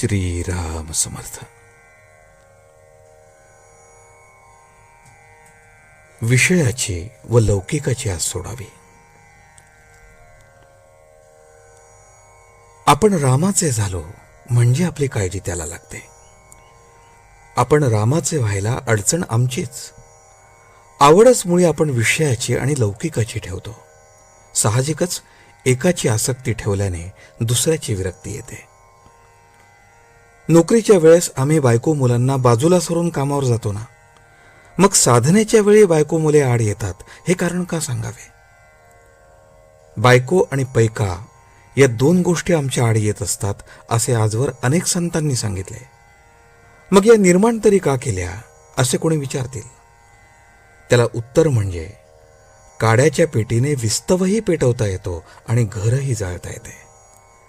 श्रीराम समर्थ. विषयाची व लौकिकाची आज सोडावी. आपण रामाचे झालो म्हणजे आपली काळजी त्याला लागते. आपण रामाचे व्हायला अडचण आमचीच. आवडच मुळे आपण विषयाची आणि लौकिकाची ठेवतो. साहजिकच एकाची आसक्ती ठेवल्याने दुसऱ्याची विरक्ती येते. नोकरीच्या वेळेस आम्ही बायको मुलांना बाजूला सरून कामावर जातो ना. मग साधनेच्या वेळी बायको मुले आड येतात हे कारण का सांगावे? बायको आणि पैका या दोन गोष्टी आमच्या आड येत असतात असे आजवर अनेक संतांनी सांगितले. मग या निर्माण तरी का केल्या असे कोणी विचारतील? त्याला उत्तर म्हणजे काड्याच्या पेटीने विस्तवही पेटवता येतो आणि घरही जाळता येते.